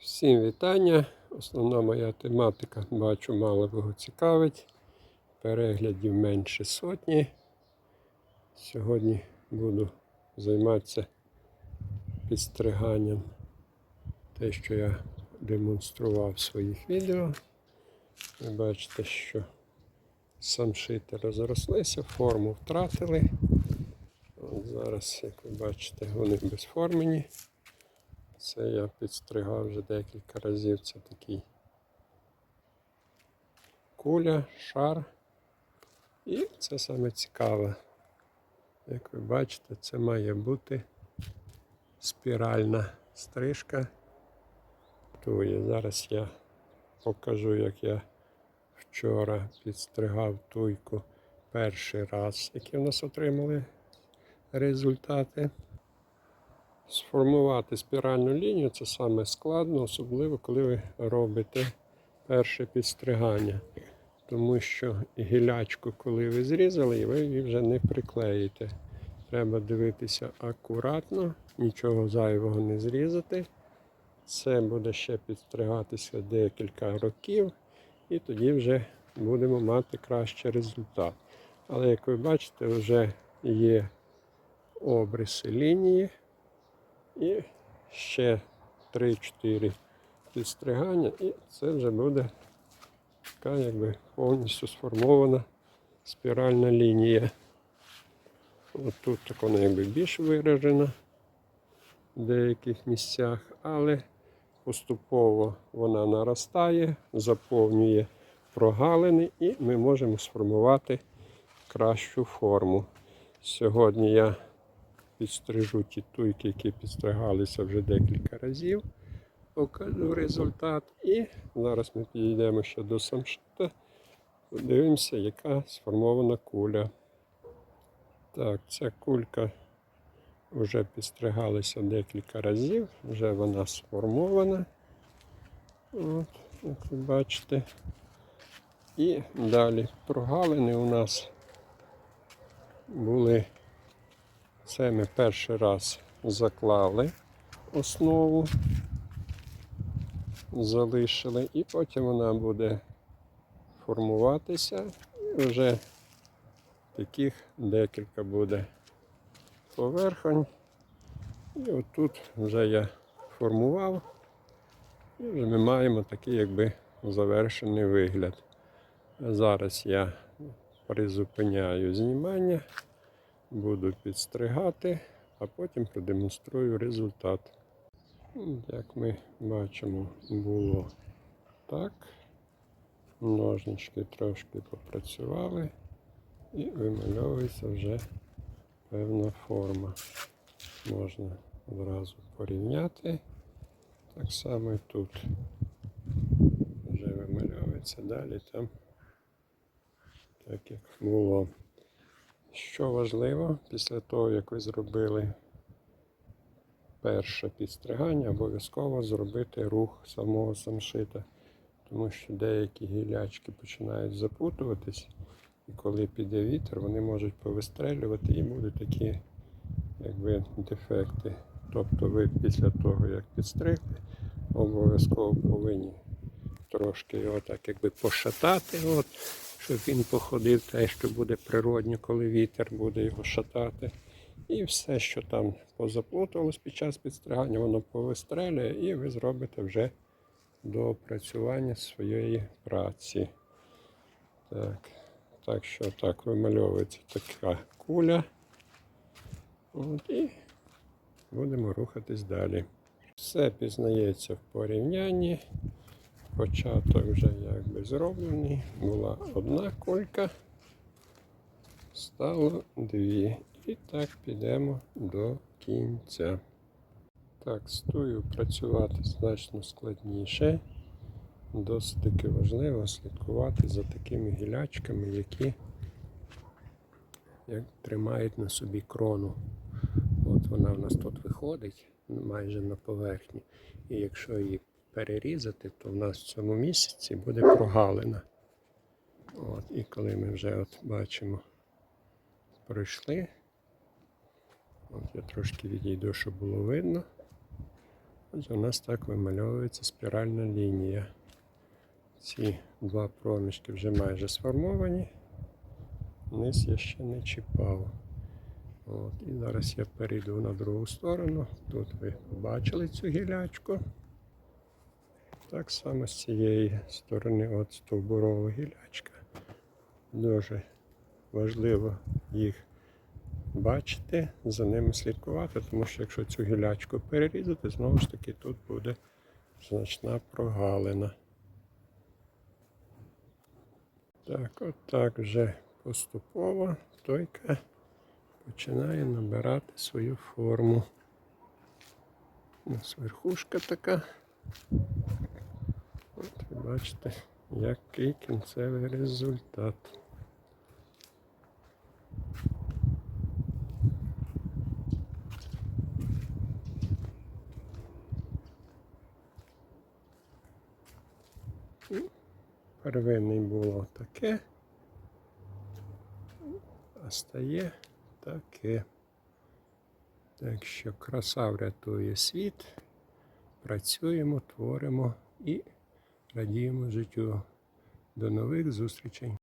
Всім вітання. Основна моя тематика, бачу, мало кого цікавить. Переглядів менше сотні. Сьогодні буду займатися підстриганням. Те, що я демонстрував в своїх відео. Ви бачите, що самшити розрослися, форму втратили. От зараз, як ви бачите, вони безформені. Це я підстригав вже декілька разів. Це такий куля, шар. І це саме цікаве. Як ви бачите, це має бути спіральна стрижка. Тує. Зараз я покажу, як я вчора підстригав туйку перший раз, які в нас отримали результати. Сформувати спіральну лінію це саме складно, особливо коли ви робите перше підстригання. Тому що гілячку, коли ви зрізали, ви її вже не приклеїте. Треба дивитися акуратно, нічого зайвого не зрізати. Це буде ще підстригатися декілька років, і тоді вже будемо мати кращий результат. Але як ви бачите, вже є обриси лінії. І ще 3-4 підстригання, і це вже буде така якби повністю сформована спіральна лінія. От тут так вона якби більш виражена в деяких місцях, але поступово вона наростає, заповнює прогалини і ми можемо сформувати кращу форму. Сьогодні я підстрижу ті туйки, які підстригалися вже декілька разів. Покажу результат. І зараз ми підійдемо ще до самшита. Подивимося, яка сформована куля. Так, ця кулька вже підстригалася декілька разів, вже вона сформована. От, як ви бачите. І далі прогалини у нас були це ми перший раз заклали основу, залишили, і потім вона буде формуватися. І вже таких декілька буде поверхонь. І отут вже я формував. І вже ми маємо такий якби завершений вигляд. Зараз я призупиняю знімання буду підстригати, а потім продемонструю результат. Як ми бачимо, було так. Ножнички трошки попрацювали і вимальовується вже певна форма. Можна одразу порівняти. Так само і тут вже вимальовується далі там, так як було. Що важливо, після того, як ви зробили перше підстригання, обов'язково зробити рух самого самшита. Тому що деякі гілячки починають запутуватись, і коли піде вітер, вони можуть повистрелювати і будуть такі якби, дефекти. Тобто ви після того, як підстригли, обов'язково повинні трошки його так якби пошатати. От щоб він походив те, що буде природньо, коли вітер буде його шатати. І все, що там позаплуталось під час підстригання, воно повистрелює і ви зробите вже до опрацювання своєї праці. Так, так що так вимальовується така куля. От, І будемо рухатись далі. Все пізнається в порівнянні. Початок вже якби зроблений. Була одна кулька, стало дві. І так підемо до кінця. Так, стою працювати значно складніше. Досить таки важливо слідкувати за такими гілячками, які як тримають на собі крону. От вона в нас тут виходить майже на поверхні. І якщо її перерізати, то в нас в цьому місяці буде прогалина. От, І коли ми вже от бачимо, пройшли, от я трошки відійду, щоб було видно. Ось у нас так вимальовується спіральна лінія. Ці два проміжки вже майже сформовані. Низ я ще не чіпав. От, і зараз я перейду на другу сторону. Тут ви побачили цю гілячку. Так само з цієї сторони от стовбурова гілячка. Дуже важливо їх бачити, за ними слідкувати, тому що якщо цю гілячку перерізати, знову ж таки тут буде значна прогалина. Так, от так вже поступово тойка починає набирати свою форму. Ось верхушка така. От ви бачите, який кінцевий результат. Первинний було таке, а стає таке. Так що краса врятує світ. Працюємо, творимо і радіємо життю. До нових зустрічей!